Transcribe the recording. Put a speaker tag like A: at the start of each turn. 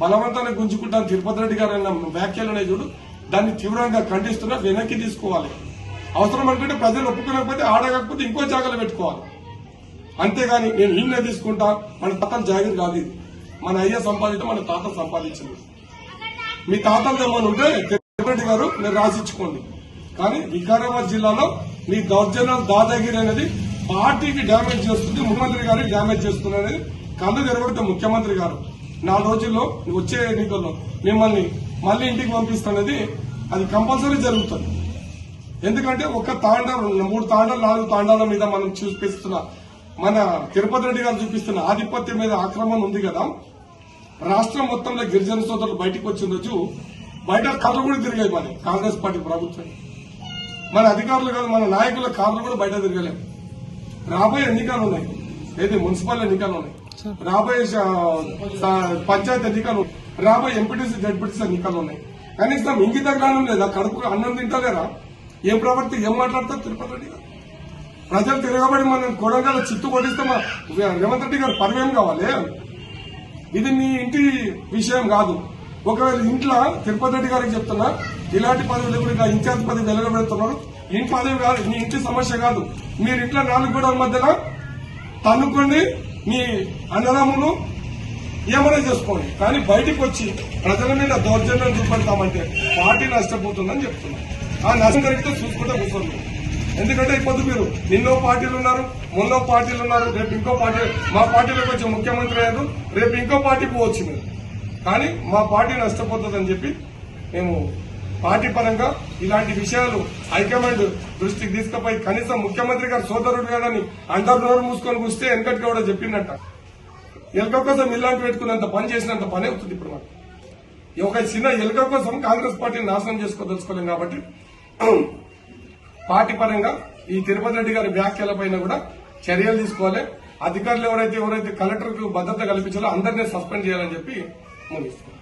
A: బలవంతాన్ని గుంజుకుంటాను తిరుపతి రెడ్డి గారు అన్న వ్యాఖ్యలు ఉన్నాయి చూడు దాన్ని తీవ్రంగా ఖండిస్తున్నా వెనక్కి తీసుకోవాలి. అవసరం అనుకుంటే ప్రజలు ఒప్పుకోలేకపోతే ఆడకపోతే ఇంకో జాగాలో పెట్టుకోవాలి. అంతేగాని నేను ఈయన తీసుకుంటా మన తాతల జాగిరి కాదు ఇది. మన అయ్య సంపాదించడం మన తాత సంపాదించింది. మీ తాతలు ఏమైనా ఉంటే తిరుపతి గారు మీరు రాసిచ్చుకోండి. కానీ వికారాబాద్ జిల్లాలో మీ దౌర్జన్యం దాదాగిరి అనేది పార్టీకి డ్యామేజ్ చేస్తుంది ముఖ్యమంత్రి గారికి డ్యామేజ్ చేస్తుంది అనేది కళ్ళు తెరవడితే ముఖ్యమంత్రి గారు. నాలుగు రోజుల్లో వచ్చే ఎన్నికల్లో మిమ్మల్ని మళ్ళీ ఇంటికి పంపిస్తున్నది అది కంపల్సరీ జరుగుతుంది. ఎందుకంటే ఒక తాండం మూడు తాండాలు నాలుగు తాండాల మీద మనం చూపిస్తున్న మన తిరుపతి రెడ్డి గారు చూపిస్తున్న ఆధిపత్యం మీద ఆక్రమణ ఉంది కదా రాష్ట్రం మొత్తంలో గిరిజన సోదరులు బయటకు వచ్చిన రోజు బయట కళ్ళు కూడా తిరిగాయి మన కాంగ్రెస్ పార్టీ ప్రభుత్వం. మన అధికారులు కాదు మన నాయకుల కార్లు కూడా బయట తిరగలేము రాబోయే ఎన్నికలు ఉన్నాయి. ఏది మున్సిపల్ ఎన్నికలు ఉన్నాయి. రాబోయే పంచాయతీ ఎన్నికలు రాబోయే ఎంపీటీసీ జడ్పీటీసీ ఎన్నికలు ఉన్నాయి. కనీసం ఇంగిత జ్ఞానం లేదా కడుపు అన్నం తింటలేరా? ఏం ప్రవర్తి ఏం మాట్లాడతారు తిరుపతి రెడ్డి గారు? ప్రజలు తిరగబడి మనం కొడంగల్ చిత్తు కొట్టిస్తే మా రేవంత్ రెడ్డి గారు పర్వేం కావాలి? ఇది నీ ఇంటి విషయం కాదు. ఒకవేళ ఇంట్లో తిరుపతి రెడ్డి గారికి చెప్తున్నా ఇలాంటి పదవులు ఇప్పుడు ఇన్ఛార్జ్ పదవి వెలగబెడుతున్నారు ఇంటి పదవి కాదు మీ ఇంటి సమస్య కాదు. మీరు ఇంట్లో నాలుగు గోడల మధ్యన తన్నుకోండి మీ అన్నదమ్ములు ఏమైనా చేసుకోండి. కానీ బయటకు వచ్చి ప్రజల మీద దౌర్జన్యం చూపెడతామంటే పార్టీ నష్టపోతుందని చెప్తున్నాను ఆ నష్టం జరిగితే చూసుకుంటే కూర్చోండి. ఎందుకంటే ఇప్పుడు మీరు నిన్నో పార్టీలు ఉన్నారు మొన్నో పార్టీలు ఉన్నారు రేపు ఇంకో పార్టీ మా పార్టీలోకి వచ్చి ముఖ్యమంత్రి అయ్యారు రేపు ఇంకో పార్టీ పోవచ్చు మీరు. కానీ మా పార్టీ నష్టపోతుందని చెప్పి మేము పార్టీ పరంగా ఇలాంటి విషయాలు హైకమాండ్ దృష్టికి తీసుకుపోయి కనీసం ముఖ్యమంత్రి గారు సోదరుడు గారని అందరు నోరు మూసుకొని కూస్తే వెనకటి కూడా చెప్పిందట ఎలక కోసం ఇలాంటి పెట్టుకున్నంత పని చేసినంత పని అవుతుంది ఇప్పుడు మాకు. ఈ ఒక చిన్న ఎలక కోసం కాంగ్రెస్ పార్టీని నాశనం చేసుకోదలుచుకోలేం కాబట్టి పార్టీ పరంగా ఈ తిరుపతి రెడ్డి గారి వ్యాఖ్యల పైన కూడా చర్యలు తీసుకోవాలి. అధికారులు ఎవరైతే ఎవరైతే కలెక్టర్కు భద్రత కల్పించాలో అందరినీ సస్పెండ్ చేయాలని చెప్పి ముగిస్తున్నాం.